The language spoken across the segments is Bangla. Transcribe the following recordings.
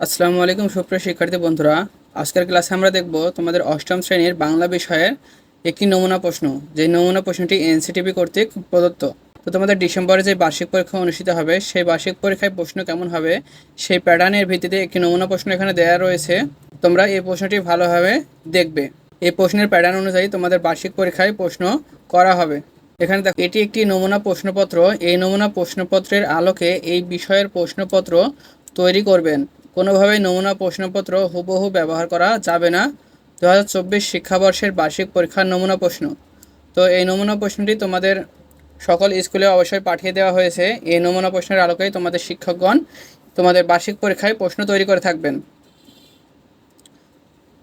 আসসালামু আলাইকুম সুপ্রিয় শিক্ষার্থী বন্ধুরা। আজকের ক্লাসে আমরা দেখব তোমাদের অষ্টম শ্রেণির বাংলা বিষয়ের একটি নমুনা প্রশ্ন। যে নমুনা প্রশ্নটি এনসিটিভি কর্তৃক প্রদত্ত। তো তোমাদের ডিসেম্বরে যে বার্ষিক পরীক্ষা অনুষ্ঠিত হবে, সেই বার্ষিক পরীক্ষায় প্রশ্ন কেমন হবে, সেই প্যাটার্নের ভিত্তিতে একটি নমুনা প্রশ্ন এখানে দেওয়া রয়েছে। তোমরা এই প্রশ্নটি ভালোভাবে দেখবে। এই প্রশ্নের প্যাটার্ন অনুযায়ী তোমাদের বার্ষিক পরীক্ষায় প্রশ্ন করা হবে। এখানে দেখো, এটি একটি নমুনা প্রশ্নপত্র। এই নমুনা প্রশ্নপত্রের আলোকে এই বিষয়ের প্রশ্নপত্র তৈরি করবেন। কোনোভাবেই নমুনা প্রশ্নপত্র হুবহু ব্যবহার করা যাবে না। দু হাজার চব্বিশ শিক্ষাবর্ষের বার্ষিক পরীক্ষার নমুনা প্রশ্ন। তো এই নমুনা প্রশ্নটি তোমাদের সকল স্কুলে অবশ্যই পাঠিয়ে দেওয়া হয়েছে। এই নমুনা প্রশ্নের আলোকেই তোমাদের শিক্ষকগণ তোমাদের বার্ষিক পরীক্ষায় প্রশ্ন তৈরি করে থাকবেন।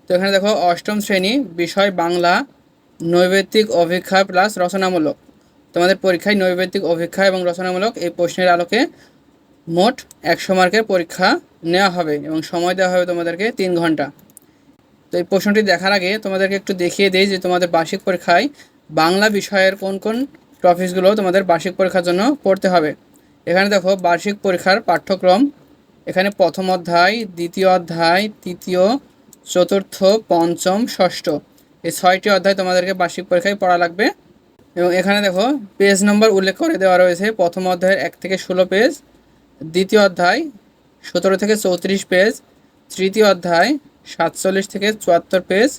তো এখানে দেখো, অষ্টম শ্রেণি, বিষয় বাংলা নৈবেত্তিক অভিক্ষা প্লাস রচনামূলক। তোমাদের পরীক্ষায় নৈবেত্তিক অভিক্ষা এবং রচনামূলক এই প্রশ্নের আলোকে মোট একশো মার্কের পরীক্ষা নেওয়া হবে এবং সময় দেওয়া হবে তোমাদেরকে তিন ঘণ্টা। তো এই প্রশ্নটি দেখার আগে তোমাদেরকে একটু দেখিয়ে দিই যে তোমাদের বার্ষিক পরীক্ষায় বাংলা বিষয়ের কোন কোন টপিকসগুলো তোমাদের বার্ষিক পরীক্ষার জন্য পড়তে হবে। এখানে দেখো বার্ষিক পরীক্ষার পাঠ্যক্রম। এখানে প্রথম অধ্যায়, দ্বিতীয় অধ্যায়, তৃতীয়, চতুর্থ, পঞ্চম, ষষ্ঠ। এই ছয়টি অধ্যায় তোমাদেরকে বার্ষিক পরীক্ষায় পড়া লাগবে। এবং এখানে দেখো পেজ নম্বর উল্লেখ করে দেওয়া রয়েছে। প্রথম অধ্যায়ের এক থেকে ষোলো পেজ দ্বিতীয় অধ্যায়, সতেরো থেকে চৌত্রিশ পেজ, তৃতীয় অধ্যায়, সাতচল্লিশ থেকে চুয়াত্তর পেজ,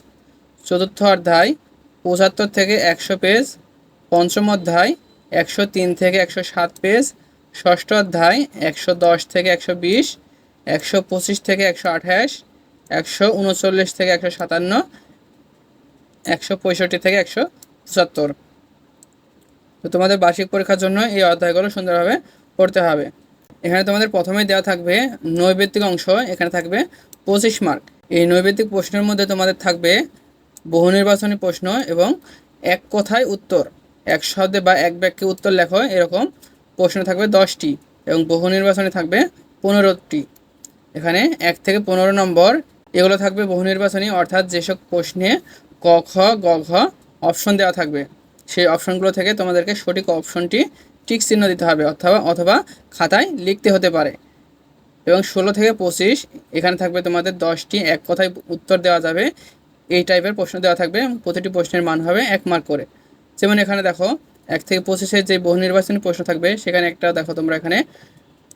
চতুর্থ অধ্যায়, পঁচাত্তর থেকে একশো পেজ, পঞ্চম অধ্যায়, একশো তিন থেকে একশো সাত পেজ, ষষ্ঠ অধ্যায়, একশো দশ থেকে একশো বিশ, একশো পঁচিশ থেকে একশো আঠাশ, একশো উনচল্লিশ থেকে একশো সাতান্ন, একশো পঁয়ষট্টি থেকে একশো পঁচাত্তর। তো তোমাদের বার্ষিক পরীক্ষার জন্য এই অধ্যায়গুলো সুন্দরভাবে পড়তে হবে। এখানে তোমাদের প্রথমেই দেওয়া থাকবে নৈবেত্তিক অংশ, এখানে থাকবে পঁচিশ মার্ক। এই নৈবেত্তিক প্রশ্নের মধ্যে তোমাদের থাকবে বহু নির্বাচনী প্রশ্ন এবং এক কথায় উত্তর। এক শব্দে বা এক বাক্যে উত্তর লেখো, এরকম প্রশ্ন থাকবে দশটি এবং বহু নির্বাচনে থাকবে পনেরোটি। এখানে এক থেকে পনেরো নম্বর, এগুলো থাকবে বহু নির্বাচনী অর্থাৎ যেসব প্রশ্নে ক, খ, গ, ঘ অপশন দেওয়া থাকবে। সেই অপশনগুলো থেকে তোমাদেরকে সঠিক অপশনটি টিক চিহ্ন দিতে হবে, অথবা অথবা খাতায় লিখতে হতে পারে। এবং ষোলো থেকে পঁচিশ, এখানে থাকবে তোমাদের দশটি, এক কথায় উত্তর দেওয়া যাবে। এই টাইপের প্রশ্ন দেওয়া থাকবে প্রতিটি প্রশ্নের মান হবে এক মার্ক করে। যেমন এখানে দেখো, এক থেকে পঁচিশের যে বহু নির্বাচনী প্রশ্ন থাকবে, সেখানে একটা দেখো তোমরা এখানে,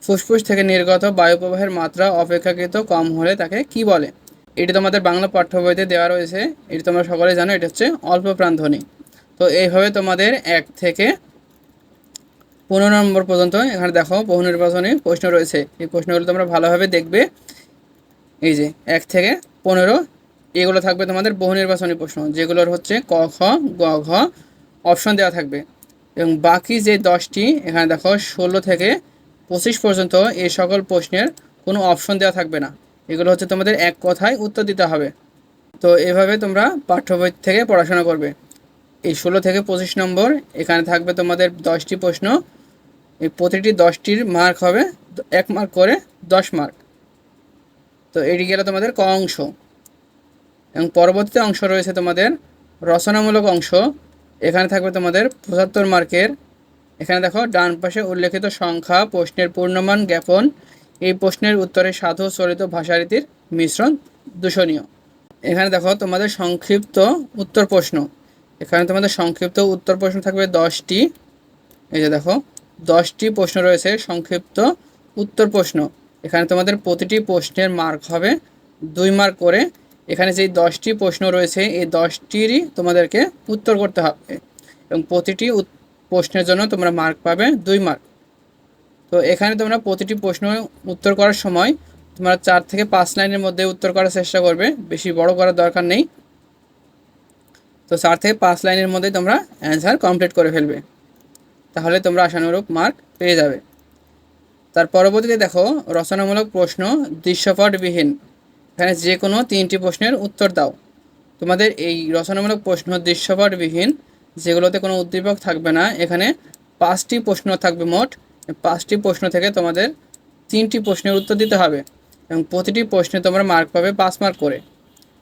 ফুসফুস থেকে নির্গত বায়ু প্রবাহের মাত্রা অপেক্ষাকৃত কম হলে তাকে কি বলে? এটি তোমাদের বাংলা পাঠ্য বইতে দেওয়া রয়েছে, এটি তোমরা সকলে জানো, এটা হচ্ছে অল্প প্রাণধ্বনি তো এইভাবে তোমাদের এক থেকে পনেরো নম্বর পর্যন্ত এখানে দেখো বহু নির্বাচনী প্রশ্ন রয়েছে। এই প্রশ্নগুলো তোমরা ভালোভাবে দেখবে। এই যে, এক থেকে পনেরো, এগুলো থাকবে তোমাদের বহু নির্বাচনী প্রশ্ন, যেগুলোর হচ্ছে ক, খ, গ, ঘ অপশন দেওয়া থাকবে। এবং বাকি যে দশটি, এখানে দেখো ষোলো থেকে পঁচিশ পর্যন্ত এই সকল প্রশ্নের কোনো অপশন দেওয়া থাকবে না। এগুলো হচ্ছে তোমাদের এক কথায় উত্তর দিতে হবে। তো এভাবে তোমরা পাঠ্য বই থেকে পড়াশোনা করবে। এই ষোলো থেকে পঁচিশ নম্বর, এখানে থাকবে তোমাদের দশটি প্রশ্ন। এই প্রতিটি দশটির মার্ক হবে এক মার্ক করে দশ মার্ক তো এটি গেলে তোমাদের ক অংশ। এবং পরবর্তী অংশ রয়েছে তোমাদের রচনামূলক অংশ। এখানে থাকবে তোমাদের পঁচাত্তর মার্কের এখানে দেখো, ডান পাশে উল্লেখিত সংখ্যা, প্রশ্নের পূর্ণমান জ্ঞাপন। এই প্রশ্নের উত্তরে সাধু চলিত ভাষারীতির মিশ্রণ দূষণীয়। এখানে দেখো, তোমাদের সংক্ষিপ্ত উত্তর প্রশ্ন। এখানে তোমাদের সংক্ষিপ্ত উত্তর প্রশ্ন থাকবে দশটি। এই যে দেখো দশটি প্রশ্ন রয়েছে, সংক্ষিপ্ত উত্তর প্রশ্ন। এখানে তোমাদের প্রতিটি প্রশ্নের মার্ক হবে দুই মার্ক করে। এখানে যেই দশটি প্রশ্ন রয়েছে, এই দশটিরই তোমাদেরকে উত্তর করতে হবে এবং প্রতিটি প্রশ্নের জন্য তোমরা মার্ক পাবে দুই মার্ক তো এখানে তোমরা প্রতিটি প্রশ্ন উত্তর করার সময় তোমরা চার থেকে পাঁচ লাইনের মধ্যে উত্তর করার চেষ্টা করবে, বেশি বড় করার দরকার নেই। তো চার থেকে পাঁচ লাইনের মধ্যে তোমরা অ্যান্সার কমপ্লিট করে ফেলবে। তাহলে তোমরা আশানুরূপ মার্ক পেয়ে যাবে। তার পরবর্তীতে দেখো, রচনামূলক প্রশ্ন দৃশ্যপটবিহীন। এখানে যে কোনো তিনটি প্রশ্নের উত্তর দাও। তোমাদের এই রচনামূলক প্রশ্ন দৃশ্যপটবিহীন, যেগুলোতে কোনো উদ্দীপক থাকবে না, এখানে পাঁচটি প্রশ্ন থাকবে মোট। পাঁচটি প্রশ্ন থেকে তোমাদের তিনটি প্রশ্নের উত্তর দিতে হবে এবং প্রতিটি প্রশ্নে তোমরা মার্ক পাবে পাঁচ মার্ক করে।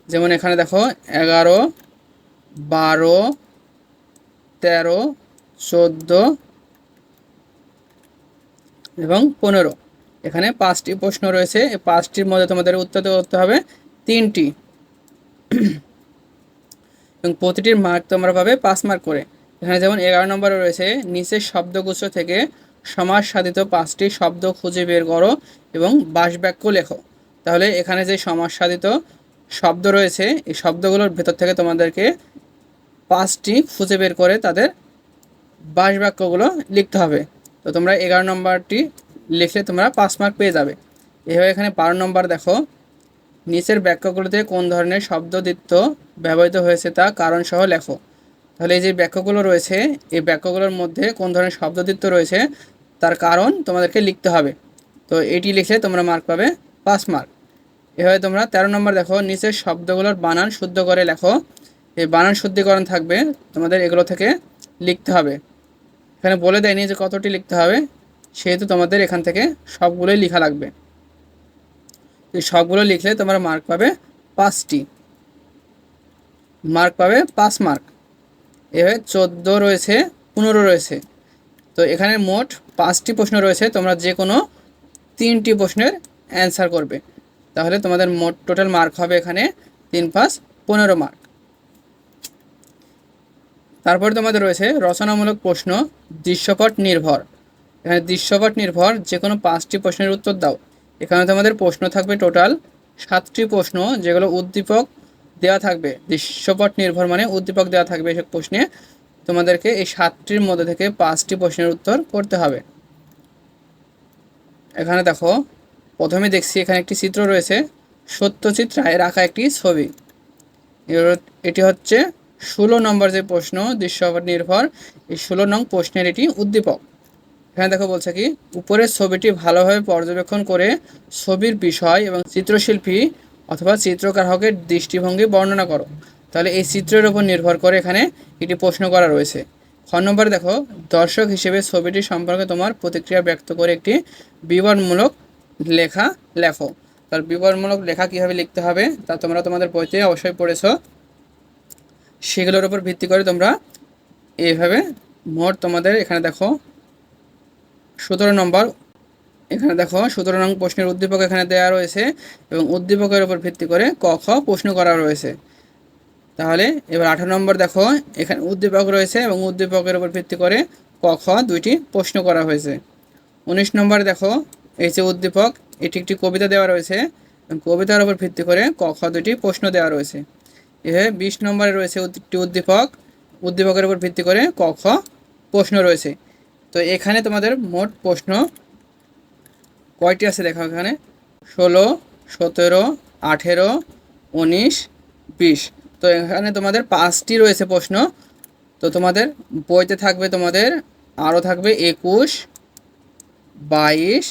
যেমন এখানে দেখো, এগারো, বারো, তেরো চোদ্দ এবং পনেরো। এখানে পাঁচটি প্রশ্ন রয়েছে। এই পাঁচটির মধ্যে তোমাদের উত্তর করতে হবে। তিনটি। এবং প্রতিটির মার্ক তোমরা পাবে পাঁচ মার্ক করে। এখানে যেমন এগারো নম্বরে রয়েছে, নিচের শব্দগুচ্ছ থেকে সমাজ সাধিত পাঁচটি শব্দ খুঁজে বের করো এবং বাসবাক্য লেখো। তাহলে এখানে যে সমাজ সাধিত শব্দ রয়েছে, এই শব্দগুলোর ভেতর থেকে তোমাদেরকে পাঁচটি খুঁজে বের করে তাদের বাসবাক্যগুলো লিখতে হবে। তো তোমরা এগারো নম্বরটি লিখলে তোমরা পাঁচ মার্ক পেয়ে যাবে। এভাবে এখানে বারো নম্বর দেখো। নিচের বাক্যগুলোতে কোন ধরনের শব্দদিত্য ব্যবহৃত হয়েছে তা কারণসহ লেখো। তাহলে এই যে বাক্যগুলো রয়েছে, এই বাক্যগুলোর মধ্যে কোন ধরনের শব্দদিত্য রয়েছে তার কারণ তোমাদেরকে লিখতে হবে। তো এটি লিখলে তোমরা মার্ক পাবে পাঁচ মার্ক এভাবে তোমরা তেরো নম্বর দেখো, নিচের শব্দগুলোর বানান শুদ্ধ করে লেখো। এই বানান শুদ্ধিকরণ থাকবে, তোমাদের এগুলো থেকে লিখতে হবে। এখানে বলে দেয়নি যে কতটি লিখতে হবে, সেহেতু তোমাদের এখান থেকে সবগুলোই লেখা লাগবে। এই সবগুলো লিখলে তোমরা মার্ক পাবে পাঁচটি। মার্ক পাবে পাঁচ মার্ক এভাবে চোদ্দ রয়েছে, পনেরো রয়েছে। তো এখানে মোট পাঁচটি প্রশ্ন রয়েছে, তোমরা যে কোনো তিনটি প্রশ্নের অ্যান্সার করবে। তাহলে তোমাদের মোট টোটাল মার্ক হবে এখানে তিন পাঁচ পনেরো মার্ক তারপরে তোমাদের রয়েছে রচনামূলক প্রশ্ন, দৃশ্যপট নির্ভর। এখানে দৃশ্যপট নির্ভর যে কোনো পাঁচটি প্রশ্নের উত্তর দাও। এখানে তোমাদের প্রশ্ন থাকবে টোটাল সাতটি প্রশ্ন যেগুলো উদ্দীপক দেওয়া থাকবে। দৃশ্যপট নির্ভর মানে উদ্দীপক দেওয়া থাকবে এসব প্রশ্নে। তোমাদেরকে এই সাতটির মধ্যে থেকে পাঁচটি প্রশ্নের উত্তর করতে হবে। এখানে দেখো, প্রথমে দেখছি এখানে একটি চিত্র রয়েছে। সত্যজিৎ রায়ের আঁকা একটি ছবি। এটি হচ্ছে ষোলো নম্বর যে প্রশ্ন দৃশ্যপট নির্ভর এই ষোলো নং প্রশ্নের এটি উদ্দীপক। এখানে দেখো বলছে কি, উপরের ছবিটি ভালোভাবে পর্যবেক্ষণ করে ছবির বিষয় এবং চিত্রশিল্পী অথবা চিত্রগ্রাহকের দৃষ্টিভঙ্গি বর্ণনা করো। তাহলে এই চিত্রের উপর নির্ভর করে এখানে এটি প্রশ্ন করা রয়েছে। খ নম্বরে দেখো, দর্শক হিসেবে ছবিটি সম্পর্কে তোমার প্রতিক্রিয়া ব্যক্ত করে একটি বিবরণমূলক লেখা লেখো। তার বিবরণমূলক লেখা কীভাবে লিখতে হবে তা তোমরা তোমাদের বইতে অবশ্যই পড়েছো। সেগুলোর উপর ভিত্তি করে তোমরা এইভাবে মোট তোমাদের এখানে দেখো সতেরো নম্বর, এখানে দেখো সতেরো নং প্রশ্নের উদ্দীপক এখানে দেওয়া রয়েছে এবং উদ্দীপকের উপর ভিত্তি করে ক, খ প্রশ্ন করা রয়েছে। তাহলে এবার আঠারো নম্বর দেখো, এখানে উদ্দীপক রয়েছে এবং উদ্দীপকের উপর ভিত্তি করে ক, খ দুইটি প্রশ্ন করা হয়েছে। উনিশ নম্বর দেখো, এই যে উদ্দীপক, এটি একটি কবিতা দেওয়া রয়েছে কবিতার উপর ভিত্তি করে ক, খ দুইটি প্রশ্ন দেওয়া রয়েছে। এভাবে বিশ নম্বরে রয়েছে একটি উদ্দীপক। উদ্দীপকের উপর ভিত্তি করে ক, খ প্রশ্ন রয়েছে। তো এখানে তোমাদের মোট প্রশ্ন কয়টি আছে দেখো এখানে? ষোলো, সতেরো, আঠেরো, উনিশ, বিশ। তো এখানে তোমাদের পাঁচটি রয়েছে প্রশ্ন। তো তোমাদের বইতে থাকবে তোমাদের, আরও থাকবে একুশ, বাইশ,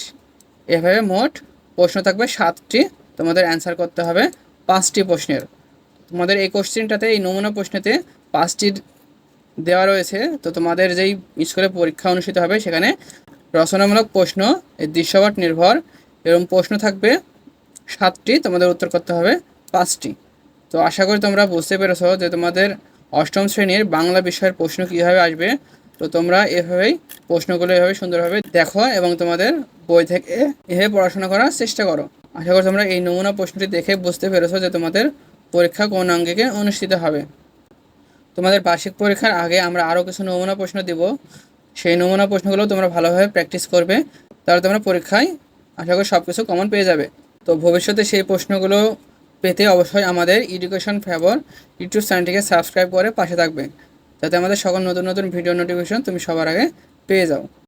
এভাবে মোট প্রশ্ন থাকবে সাতটি। তোমাদের অ্যান্সার করতে হবে পাঁচটি প্রশ্নের। তোমাদের এই কোশ্চেনটাতে এই নমুনা প্রশ্নেতে পাঁচটি দেওয়া রয়েছে। তো তোমাদের যেই স্কুলে পরীক্ষা অনুষ্ঠিত হবে, সেখানে রচনামূলক প্রশ্ন, এই দৃশ্যপট নির্ভর, এরকম প্রশ্ন থাকবে, সাতটি, তোমাদের উত্তর করতে হবে পাঁচটি। তো আশা করি তোমরা বুঝতে পেরেছ যে তোমাদের অষ্টম শ্রেণির বাংলা বিষয়ের প্রশ্ন কীভাবে আসবে। তো তোমরা এভাবেই প্রশ্নগুলো এভাবে সুন্দরভাবে দেখো এবং তোমাদের বই থেকে এভাবে পড়াশোনা করার চেষ্টা করো। আশা করি তোমরা এই নমুনা প্রশ্নটি দেখে বুঝতে পেরেছ যে তোমাদের পরীক্ষা কোন অঙ্গিকে অনুষ্ঠিত হবে। তোমাদের বার্ষিক পরীক্ষার আগে আমরা আরও কিছু নমুনা প্রশ্ন দেব। সেই নমুনা প্রশ্নগুলো তোমরা ভালোভাবে প্র্যাকটিস করবে, তাহলে তোমরা পরীক্ষায় আশা করি সব কিছু কমন পেয়ে যাবে। তো ভবিষ্যতে সেই প্রশ্নগুলো পেতে অবশ্যই আমাদের এডুকেশন ফেভর ইউটিউব চ্যানেলটিকে সাবস্ক্রাইব করে পাশে থাকবে। যাতে আমাদের সকল নতুন নতুন ভিডিও নোটিফিকেশন তুমি সবার আগে পেয়ে যাও।